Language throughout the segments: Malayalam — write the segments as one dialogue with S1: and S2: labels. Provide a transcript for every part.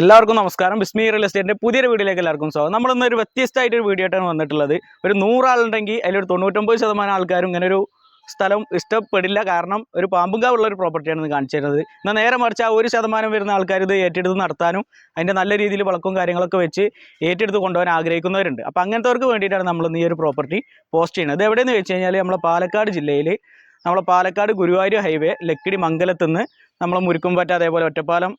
S1: എല്ലാവർക്കും നമസ്കാരം. ബിസ്മി റിയൽ എസ്റ്റേറ്റിന്റെ പുതിയൊരു വീഡിയോയിലേക്ക് എല്ലാവർക്കും സ്വാഗതം. നമ്മളിന്ന് ഒരു വ്യത്യസ്തമായിട്ട് ഒരു വീഡിയോ ആയിട്ടാണ് വന്നിട്ടുള്ളത്. ഒരു നൂറാളുണ്ടെങ്കിൽ അതിലൊരു തൊണ്ണൂറ്റൊമ്പത് ശതമാനം ആൾക്കാരും ഇങ്ങനെ ഒരു സ്ഥലം ഇഷ്ടപ്പെടില്ല. കാരണം ഒരു പാമ്പുങ്കാവുള്ള ഒരു പ്രോപ്പർട്ടിയാണ് ഇത് കാണിച്ചു തരുന്നത് എന്നാൽ നേരെ മറിച്ച് ആ ഒരു ശതമാനം വരുന്ന ആൾക്കാർ ഇത് ഏറ്റെടുത്ത് നടത്താനും അതിന്റെ നല്ല രീതിയിൽ വളക്കും കാര്യങ്ങളൊക്കെ വെച്ച് ഏറ്റെടുത്ത് കൊണ്ടുപോകാൻ ആഗ്രഹിക്കുന്നവരുണ്ട്. അപ്പോൾ അങ്ങനത്തെവർക്ക് വേണ്ടിയിട്ടാണ് നമ്മൾ ഈ ഒരു പ്രോപ്പർട്ടി പോസ്റ്റ് ചെയ്യുന്നത്. ഇത് എവിടെയെന്ന് വെച്ച് കഴിഞ്ഞാൽ നമ്മളെ പാലക്കാട് ജില്ലയിൽ നമ്മളെ പാലക്കാട് ഗുരുവായൂർ ഹൈവേ ലക്കിടി മംഗലത്തുനിന്ന് നമ്മളെ മുരുക്കുംപറ്റ അതേപോലെ ഒറ്റപ്പാലം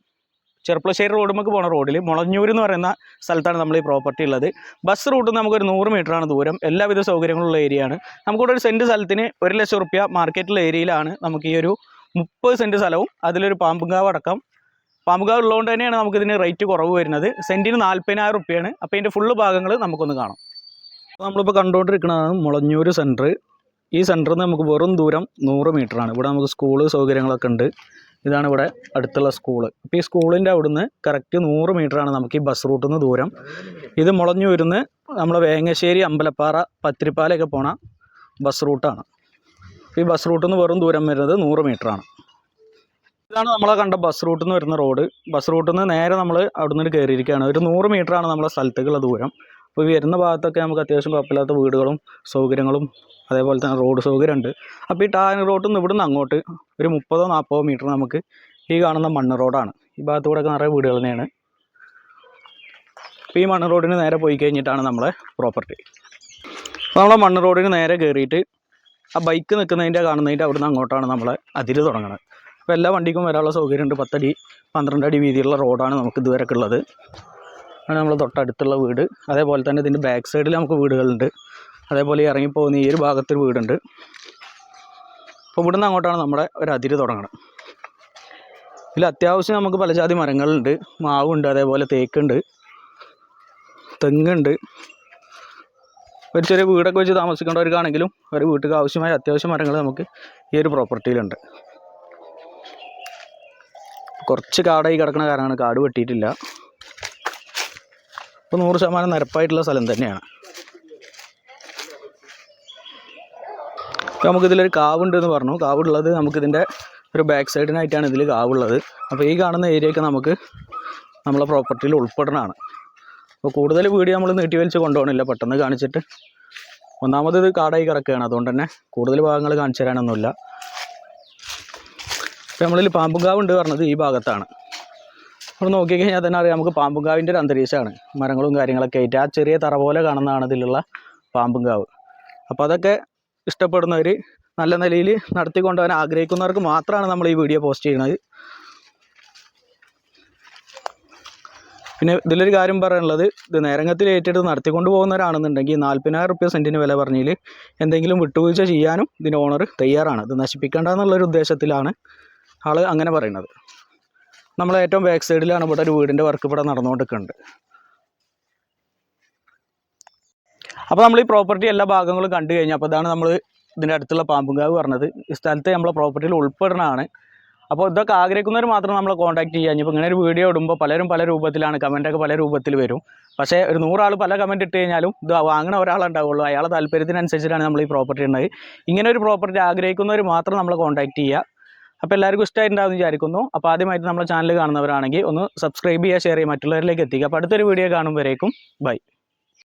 S1: ചെറുപ്പളശ്ശേരി റോഡുമൊക്കെ പോണ റോഡിൽ മുളഞ്ഞൂർ എന്ന് പറയുന്ന സ്ഥലത്താണ് നമ്മൾ ഈ പ്രോപ്പർട്ടി ഉള്ളത് ബസ് നിന്ന് നമുക്കൊരു നൂറ് ആണ് ദൂരം. എല്ലാവിധ സൗകര്യങ്ങളുള്ള ഏരിയയാണ് നമുക്കിവിടെ ഒരു സെന്റ് സ്ഥലത്തിന് ഒരു ലക്ഷം റുപ്യ മാർക്കറ്റിലെ ഏരിയയിലാണ് നമുക്ക് ഈ ഒരു മുപ്പത് സെന്റ് സ്ഥലവും. അതിലൊരു പാമ്പുങ്കാവ് അടക്കം. പാമ്പുങ്കാവ് ഉള്ളതുകൊണ്ട് തന്നെയാണ് നമുക്കിതിന് റേറ്റ് കുറവ് വരുന്നത്. സെന്റിന് നാൽപ്പതിനായിരം റുപ്യയാണ് അപ്പോൾ ഇതിന്റെ ഫുള്ള് ഭാഗങ്ങൾ നമുക്കൊന്ന് കാണാം. നമ്മളിപ്പോൾ കണ്ടുകൊണ്ടിരിക്കുന്നതാണ് മുളഞ്ഞൂർ സെന്റർ ഈ സെന്ററിൽ നിന്ന് നമുക്ക് വെറും ദൂരം നൂറ് മീറ്ററാണ് ഇവിടെ നമുക്ക് സ്കൂൾ സൗകര്യങ്ങളൊക്കെ ഉണ്ട്. ഇതാണ് ഇവിടെ അടുത്തുള്ള സ്കൂൾ അപ്പോൾ ഈ സ്കൂളിന്റെ അവിടുന്ന് കറക്റ്റ് നൂറ് മീറ്ററാണ് നമുക്ക് ഈ ബസ് റൂട്ടിൽ നിന്ന് ദൂരം. ഇത് മുളഞ്ഞു വരുന്ന നമ്മളെ വേങ്ങശ്ശേരി അമ്പലപ്പാറ പത്തിരിപ്പാലയൊക്കെ പോണ ബസ് റൂട്ടാണ് ഈ ബസ് റൂട്ടിൽ നിന്ന് വെറും ദൂരം വരുന്നത് നൂറ് മീറ്ററാണ് ഇതാണ് നമ്മളെ കണ്ട ബസ് റൂട്ടിൽ നിന്ന് വരുന്ന റോഡ് ബസ് റൂട്ടിൽ നിന്ന് നേരെ നമ്മൾ അവിടെ നിന്ന് കയറിയിരിക്കുകയാണ് ഒരു നൂറ് മീറ്ററാണ് നമ്മളെ സ്ഥലത്തേക്കുള്ള ദൂരം. അപ്പോൾ വരുന്ന ഭാഗത്തൊക്കെ നമുക്ക് അത്യാവശ്യം കുഴപ്പമില്ലാത്ത വീടുകളും സൗകര്യങ്ങളും അതേപോലെ തന്നെ റോഡ് സൗകര്യമുണ്ട്. അപ്പോൾ ഈ ടാൻ റോഡിൽ നിന്ന് ഇവിടുന്ന് അങ്ങോട്ട് ഒരു മുപ്പതോ നാൽപ്പതോ മീറ്റർ നമുക്ക് ഈ കാണുന്ന മണ്ണ് റോഡാണ് ഈ ഭാഗത്തൂടെ ഒക്കെ നിറയെ വീടുകൾ തന്നെയാണ്. ഈ മണ്ണ് റോഡിന് നേരെ പോയി കഴിഞ്ഞിട്ടാണ് നമ്മളെ പ്രോപ്പർട്ടി അപ്പോൾ നമ്മളെ മണ്ണ് റോഡിന് നേരെ കയറിയിട്ട് ആ ബൈക്ക് നിൽക്കുന്നതിന്റെ കാണുന്നതിന്റെ അവിടുന്ന് അങ്ങോട്ടാണ് നമ്മളെ അതിര് തുടങ്ങുന്നത് അപ്പോൾ എല്ലാ വണ്ടിക്കും വരാനുള്ള സൗകര്യമുണ്ട്. പത്തടി പന്ത്രണ്ട് അടി വീതിയുള്ള റോഡാണ് നമുക്ക് ഇതുവരെയൊക്കെ ഉള്ളത്. ആണ് നമ്മൾ തൊട്ടടുത്തുള്ള വീട്. അതേപോലെ തന്നെ ഇതിന്റെ ബാക്ക് സൈഡിൽ നമുക്ക് വീടുകളുണ്ട്. അതേപോലെ ഇറങ്ങിപ്പോകുന്ന ഈ ഒരു ഭാഗത്തൊരു വീടുണ്ട്. അപ്പോൾ ഇവിടുന്ന് അങ്ങോട്ടാണ് നമ്മുടെ ഒരു അതിര് തുടങ്ങണം ഇതിൽ അത്യാവശ്യം നമുക്ക് പല ജാതി മരങ്ങളുണ്ട്. മാവുണ്ട് അതേപോലെ തേക്കുണ്ട് തെങ്ങുണ്ട്. ഒരു ചെറിയ വീടൊക്കെ വെച്ച് താമസിക്കേണ്ടവർക്കാണെങ്കിലും ഒരു വീട്ടിൽ ആവശ്യമായ അത്യാവശ്യം മരങ്ങൾ നമുക്ക് ഈ ഒരു പ്രോപ്പർട്ടിയിലുണ്ട് കുറച്ച് കാടായി കിടക്കുന്ന കാരണമാണ് കാട് വെട്ടിയിട്ടില്ല. ഇപ്പോൾ നൂറ് ശതമാനം നിരപ്പായിട്ടുള്ള സ്ഥലം തന്നെയാണ്. നമുക്കിതിലൊരു കാവുണ്ട് എന്ന് പറഞ്ഞു. കാവുള്ളത് നമുക്കിതിന്റെ ഒരു ബാക്ക് സൈഡിനായിട്ടാണ് ഇതിൽ കാവുള്ളത്. അപ്പോൾ ഈ കാണുന്ന ഏരിയയൊക്കെ നമുക്ക് നമ്മളെ പ്രോപ്പർട്ടിയിൽ ഉൾപ്പെടണമാണ് അപ്പോൾ കൂടുതൽ വീഡിയോ നമ്മൾ നീട്ടി വലിച്ച് കൊണ്ടുപോകണില്ല. പെട്ടെന്ന് കാണിച്ചിട്ട്. ഒന്നാമത് ഇത് കാടായി കിടക്കുകയാണ്. അതുകൊണ്ട് തന്നെ കൂടുതൽ ഭാഗങ്ങൾ കാണിച്ചു തരാനൊന്നുമില്ല. ഇപ്പോൾ നമ്മളിൽ പാമ്പുംകാവ് ഉണ്ട് പറഞ്ഞത് ഈ ഭാഗത്താണ്. നമ്മൾ നോക്കിക്കഴിഞ്ഞാൽ തന്നെ അറിയാം നമുക്ക് പാമ്പുങ്കാവിന്റെ ഒരു അന്തരീക്ഷമാണ് മരങ്ങളും കാര്യങ്ങളൊക്കെ ആയിട്ട്. ആ ചെറിയ തറ പോലെ കാണുന്നതാണ് ഇതിലുള്ള പാമ്പുങ്കാവ്. അപ്പോൾ അതൊക്കെ ഇഷ്ടപ്പെടുന്നവർ നല്ല നിലയിൽ നടത്തിക്കൊണ്ടുപോകാൻ ആഗ്രഹിക്കുന്നവർക്ക് മാത്രമാണ് നമ്മൾ ഈ വീഡിയോ പോസ്റ്റ് ചെയ്യുന്നത്. പിന്നെ ഇതിലൊരു കാര്യം പറയാനുള്ളത് ഇത് നേരങ്ങത്തിൽ ഏറ്റെടുത്ത് നടത്തിക്കൊണ്ട് പോകുന്നവരാണെന്നുണ്ടെങ്കിൽ നാൽപ്പതിനായിരം റുപ്യ സെന്റിന് വില പറഞ്ഞതിൽ എന്തെങ്കിലും വിട്ടുവീഴ്ച ചെയ്യാനും ഇതിന്റെ ഓണർ തയ്യാറാണ്. ഇത് നശിപ്പിക്കേണ്ട എന്നുള്ളൊരു ഉദ്ദേശത്തിലാണ് ആൾ അങ്ങനെ പറയുന്നത്. നമ്മൾ ഏറ്റവും ബാക്ക് സൈഡിലാണ് ഇവിടെ ഒരു വീടിന്റെ വർക്ക് ഇവിടെ നടന്നുകൊണ്ടിരിക്കുന്നുണ്ട് അപ്പോൾ നമ്മൾ ഈ പ്രോപ്പർട്ടി എല്ലാ ഭാഗങ്ങളും കണ്ടു കഴിഞ്ഞാൽ അപ്പോൾ ഇതാണ് നമ്മൾ ഇതിന്റെ അടുത്തുള്ള പാമ്പുങ്കാവ് പറഞ്ഞത്. ഈ സ്ഥലത്ത് നമ്മളെ പ്രോപ്പർട്ടിയിൽ ഉൾപ്പെടുന്നതാണ്. അപ്പോൾ ഇതൊക്കെ ആഗ്രഹിക്കുന്നവർ മാത്രം നമ്മളെ കോൺടാക്ട് ചെയ്യാൻ. ഇപ്പോൾ ഇങ്ങനെ ഒരു വീഡിയോ ഇടുമ്പോൾ പലരും പല രൂപത്തിലാണ് കമന്റൊക്കെ പല രൂപത്തിൽ വരും. പക്ഷേ ഒരു നൂറാൾ പല കമന്റ് ഇട്ട് കഴിഞ്ഞാലും ഇത് വാങ്ങുന്ന ഒരാളുണ്ടാവുള്ളൂ അയാളെ താല്പര്യത്തിനനുസരിച്ചിട്ടാണ് നമ്മൾ ഈ പ്രോപ്പർട്ടി ഉള്ളത് ഇങ്ങനെ ഒരു പ്രോപ്പർട്ടി ആഗ്രഹിക്കുന്നവർ മാത്രം നമ്മളെ കോൺടാക്ട് ചെയ്യുക. അപ്പോൾ എല്ലാവർക്കും ഇഷ്ടമായിട്ടുണ്ടാവും വിചാരിക്കുന്നു. അപ്പോൾ ആദ്യമായിട്ട് നമ്മുടെ ചാനൽ കാണുന്നവരാണെങ്കിൽ ഒന്ന് സബ്സ്ക്രൈബ് ചെയ്യുക ഷെയർ ചെയ്യുക മറ്റുള്ളവരിലേക്ക് എത്തിക്കുക. അപ്പോൾ അടുത്തൊരു വീഡിയോ കാണുമ്പോഴേക്കും ബൈ